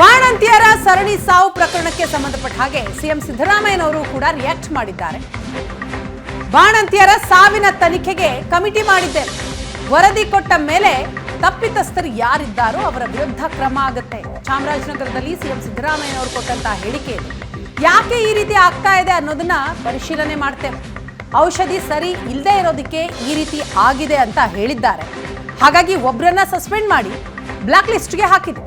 ಬಾಣಂತಿಯರ ಸರಣಿ ಸಾವು ಪ್ರಕರಣಕ್ಕೆ ಸಂಬಂಧಪಟ್ಟ ಹಾಗೆ ಸಿಎಂ ಸಿದ್ದರಾಮಯ್ಯನವರು ಕೂಡ ರಿಯಾಕ್ಟ್ ಮಾಡಿದ್ದಾರೆ. ಬಾಣಂತಿಯರ ಸಾವಿನ ತನಿಖೆಗೆ ಕಮಿಟಿ ಮಾಡಿದ್ದೆ ವರದಿ ಕೊಟ್ಟ ಮೇಲೆ ತಪ್ಪಿತಸ್ಥರು ಯಾರಿದ್ದಾರೋ ಅವರ ವಿರುದ್ಧ ಕ್ರಮ ಆಗುತ್ತೆ. ಚಾಮರಾಜನಗರದಲ್ಲಿ ಸಿಎಂ ಸಿದ್ದರಾಮಯ್ಯನವರು ಕೊಟ್ಟಂತಹ ಹೇಳಿಕೆ ಯಾಕೆ ಈ ರೀತಿ ಆಗ್ತಾ ಇದೆ ಅನ್ನೋದನ್ನ ಪರಿಶೀಲನೆ ಮಾಡ್ತೇವೆ ಔಷಧಿ ಸರಿ ಇಲ್ಲದೆ ಇರೋದಕ್ಕೆ ಈ ರೀತಿ ಆಗಿದೆ ಅಂತ ಹೇಳಿದ್ದಾರೆ. ಹಾಗಾಗಿ ಒಬ್ಬರನ್ನ ಸಸ್ಪೆಂಡ್ ಮಾಡಿ ಬ್ಲಾಕ್ ಲಿಸ್ಟ್ಗೆ ಹಾಕಿದೆ.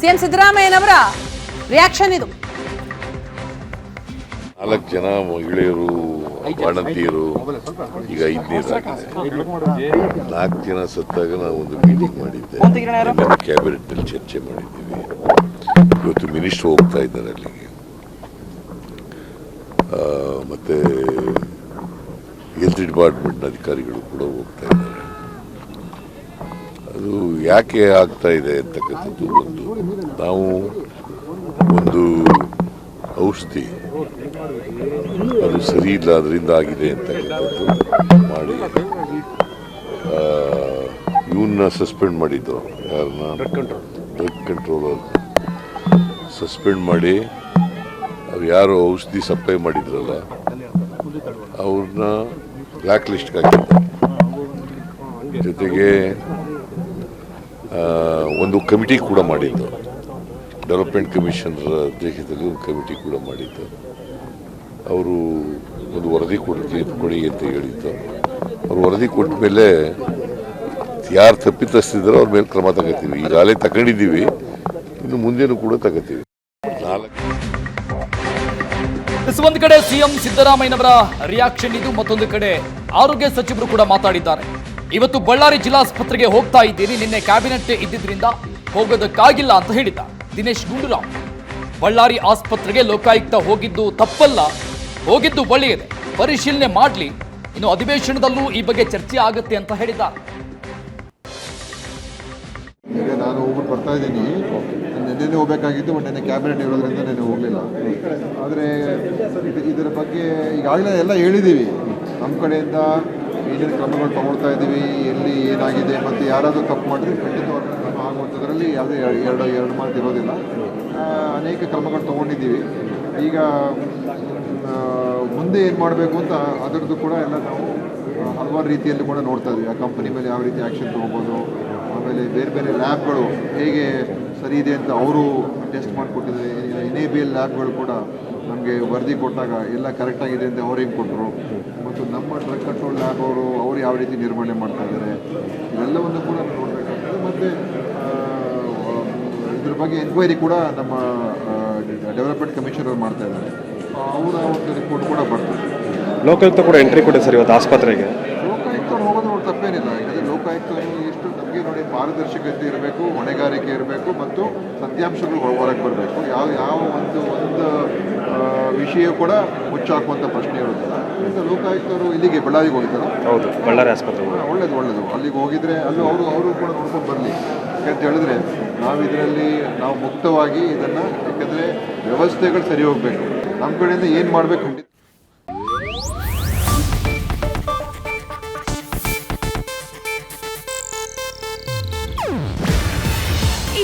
ಸಿಎಂ ಸಿದ್ದರಾಮಯ್ಯನವರ ರಿಯಾಕ್ಷನ್ ಇದು. ನಾಲ್ಕು ಜನ ಮಹಿಳೆಯರು ಬಾಣಂತಿಯರು ಈಗ ಐದನೇದಾಗಿದೆ ನಾಲ್ಕು ಜನ ಸತ್ತಾಗ ನಾವು ಒಂದು ಮೀಟಿಂಗ್ ಮಾಡಿದ್ದೆ. ಕ್ಯಾಬಿನೆಟ್ನಲ್ಲಿ ಚರ್ಚೆ ಮಾಡಿದ್ದೀವಿ. ಇವತ್ತು ಮಿನಿಸ್ಟರ್ ಹೋಗ್ತಾ ಇದ್ದಾರೆ ಅಲ್ಲಿಗೆ. ಮತ್ತೆ ಹೆಲ್ತ್ ಡಿಪಾರ್ಟ್ಮೆಂಟ್ ಅಧಿಕಾರಿಗಳು ಕೂಡ ಹೋಗ್ತಾ ಇದ್ದಾರೆ. ಅದು ಯಾಕೆ ಆಗ್ತಾ ಇದೆ ಅಂತಕ್ಕಂಥದ್ದು ಒಂದು ನಾವು ಒಂದು ಔಷಧಿ ಅದು ಸರಿ ಇಲ್ಲ ಅದರಿಂದ ಆಗಿದೆ ಅಂತಕ್ಕಂಥದ್ದು ಮಾಡಿ ಇವನ್ನ ಸಸ್ಪೆಂಡ್ ಮಾಡಿದ್ದು ಯಾರನ್ನ? ಡ್ರಗ್ ಕಂಟ್ರೋಲರ್ ಸಸ್ಪೆಂಡ್ ಮಾಡಿ ಅವ್ರು ಯಾರು ಔಷಧಿ ಸಪ್ಲೈ ಮಾಡಿದ್ರಲ್ಲ ಅವ್ರನ್ನ ಬ್ಲ್ಯಾಕ್ ಲಿಸ್ಟ್ಗೆ ಜೊತೆಗೆ ಒಂದು ಕಮಿಟಿ ಕೂಡ ಮಾಡಿದ್ದು. ಡೆವಲಪ್ಮೆಂಟ್ ಕಮಿಷನರ್ ದೇಶದಲ್ಲಿ ಒಂದು ಕಮಿಟಿ ಕೂಡ ಮಾಡಿದ್ದು. ಅವರು ಒಂದು ವರದಿ ಕೊಡ್ತೀವಿ ಕೊಡಿ ಅಂತ ಹೇಳಿದ್ದು. ಅವರು ವರದಿ ಕೊಟ್ಟ ಮೇಲೆ ಯಾರು ತಪ್ಪಿತಸ್ತಿದ್ದಾರೋ ಅವ್ರ ಮೇಲೆ ಕ್ರಮ ತಗೋತೀವಿ. ಈಗಾಗಲೇ ತಗೊಂಡಿದ್ದೀವಿ. ಇನ್ನು ಮುಂದೇನು ಕೂಡ ತಗೋತೀವಿ. ಒಂದು ಕಡೆ ಸಿಎಂ ಸಿದ್ದರಾಮಯ್ಯನವರ ರಿಯಾಕ್ಷನ್ ಇದು, ಮತ್ತೊಂದು ಕಡೆ ಆರೋಗ್ಯ ಸಚಿವರು ಕೂಡ ಮಾತಾಡಿದ್ದಾರೆ. ಇವತ್ತು ಬಳ್ಳಾರಿ ಜಿಲ್ಲಾಸ್ಪತ್ರೆಗೆ ಹೋಗ್ತಾ ಇದ್ದೀನಿ ನಿನ್ನೆ ಕ್ಯಾಬಿನೆಟ್ ಇದ್ದಿದ್ರಿಂದ ಹೋಗೋದಕ್ಕಾಗಿಲ್ಲ ಅಂತ ಹೇಳಿದ್ದ ದಿನೇಶ್ ಗುಂಡೂರಾವ್. ಬಳ್ಳಾರಿ ಆಸ್ಪತ್ರೆಗೆ ಲೋಕಾಯುಕ್ತ ಹೋಗಿದ್ದು ತಪ್ಪಲ್ಲ, ಹೋಗಿದ್ದು ಒಳ್ಳೆಯದೆ. ಪರಿಶೀಲನೆ ಮಾಡಲಿ. ಇನ್ನು ಅಧಿವೇಶನದಲ್ಲೂ ಈ ಬಗ್ಗೆ ಚರ್ಚೆ ಆಗುತ್ತೆ ಅಂತ ಹೇಳಿದ ನಾನು ಹೋಗ್ಬಿಟ್ಟು ಬರ್ತಾ ಇದ್ದೀನಿ. ನಿನ್ನೆ ಹೋಗಬೇಕಾಗಿತ್ತು, ಬಟ್ ನಿನ್ನೆ ಕ್ಯಾಬಿನೆಟ್ ಇರೋದ್ರಿಂದ ನಾನು ಹೋಗಲಿಲ್ಲ. ಆದರೆ ಇದರ ಬಗ್ಗೆ ಈಗಾಗಲೇ ಎಲ್ಲ ಹೇಳಿದ್ದೀವಿ. ನಮ್ಮ ಕಡೆಯಿಂದ ಏನೇನು ಕ್ರಮಗಳು ತೊಗೊಳ್ತಾ ಇದ್ದೀವಿ, ಎಲ್ಲಿ ಏನಾಗಿದೆ ಮತ್ತು ಯಾರಾದರೂ ತಪ್ಪು ಮಾಡಿದ್ರೆ ಖಂಡಿತವಾಗಿ ಆಗುವಂಥದ್ರಲ್ಲಿ ಯಾವುದೇ ಎರಡು ಎರಡು ಮಾತು ಇರೋದಿಲ್ಲ. ಅನೇಕ ಕ್ರಮಗಳು ತೊಗೊಂಡಿದ್ದೀವಿ. ಈಗ ಮುಂದೆ ಏನು ಮಾಡಬೇಕು ಅಂತ ಅದರದ್ದು ಕೂಡ ಎಲ್ಲ ನಾವು ಹಲವಾರು ರೀತಿಯಲ್ಲಿ ಕೂಡ ನೋಡ್ತಾ ಇದ್ದೀವಿ. ಆ ಕಂಪನಿ ಮೇಲೆ ಯಾವ ರೀತಿ ಆ್ಯಕ್ಷನ್ ತೊಗೋಬೋದು, ಆಮೇಲೆ ಬೇರೆ ಬೇರೆ ಲ್ಯಾಬ್ಗಳು ಹೇಗೆ ಸರಿ ಇದೆ ಅಂತ ಅವರು ಟೆಸ್ಟ್ ಮಾಡಿಕೊಟ್ಟಿದ್ದಾರೆ. ಎನ್ ಎ ಬಿ ಎಲ್ ಲ್ಯಾಬ್ಗಳು ಕೂಡ ನಮಗೆ ವರದಿ ಕೊಟ್ಟಾಗ ಎಲ್ಲ ಕರೆಕ್ಟಾಗಿದೆ ಅಂತ ಅವ್ರಿಗೆ ಕೊಟ್ಟರು ಮತ್ತು ನಮ್ಮ ಡ್ರಗ್ ಕಂಟ್ರೋಲ್ ಲ್ಯಾಬ್ ಅವರು ಅವ್ರು ಯಾವ ರೀತಿ ನಿರ್ವಹಣೆ ಮಾಡ್ತಾ ಇದ್ದಾರೆ ಇವೆಲ್ಲವನ್ನು ಕೂಡ ನೋಡಬೇಕಾಗ್ತದೆ. ಮತ್ತು ಇದ್ರ ಬಗ್ಗೆ ಎನ್ಕ್ವೈರಿ ಕೂಡ ನಮ್ಮ ಡೆವಲಪ್ಮೆಂಟ್ ಕಮಿಷನರ್ ಮಾಡ್ತಾ ಇದ್ದಾರೆ ಅವರ ಒಂದು ರಿಪೋರ್ಟ್ ಕೂಡ ಬರ್ತದೆ ಲೋಕಾಯುಕ್ತ ಕೂಡ ಎಂಟ್ರಿ ಕೊಟ್ಟೆ ಸರ್ ಇವತ್ತು ಆಸ್ಪತ್ರೆಗೆ ಲೋಕಾಯುಕ್ತರು ಹೋಗೋದು ನೋಡಿ ತಪ್ಪೇನಿಲ್ಲ ಯಾಕಂದರೆ ಲೋಕಾಯುಕ್ತರು ಎಷ್ಟು ನಮಗೆ ನೋಡಿ ಪಾರದರ್ಶಕತೆ ಇರಬೇಕು ಹೊಣೆಗಾರಿಕೆ ಇರಬೇಕು ಮತ್ತು ಸತ್ಯಾಂಶಗಳು ಹೊರಗೆ ಬರಬೇಕು. ಯಾವ ಯಾವ ಒಂದು ಒಂದು ವಿಷಯ ಕೂಡ ಮುಚ್ಚಾಕುವಂಥ ಪ್ರಶ್ನೆ ಇರೋದಿಲ್ಲ ಅದರಿಂದ ಲೋಕಾಯುಕ್ತರು ಇಲ್ಲಿಗೆ ಬಳ್ಳಾರಿಗೆ ಹೋಗಿದ್ದಾರೆ. ಹೌದು ಬಳ್ಳಾರಿ ಆಸ್ಪತ್ರೆ ಒಳ್ಳೇದು ಒಳ್ಳೇದು. ಅಲ್ಲಿಗೆ ಹೋಗಿದ್ರೆ ಅಲ್ಲೂ ಅವರು ಅವರು ಕೂಡ ನೋಡ್ಕೊಂಡು ಬರಲಿ. ಅಂತ ಹೇಳಿದ್ರೆ ನಾವು ಇದರಲ್ಲಿ ನಾವು ಮುಕ್ತವಾಗಿ ಇದನ್ನು ಯಾಕಂದರೆ ವ್ಯವಸ್ಥೆಗಳು ಸರಿ ಹೋಗಬೇಕು. ನಮ್ಮ ಕಡೆಯಿಂದ ಏನು ಮಾಡಬೇಕು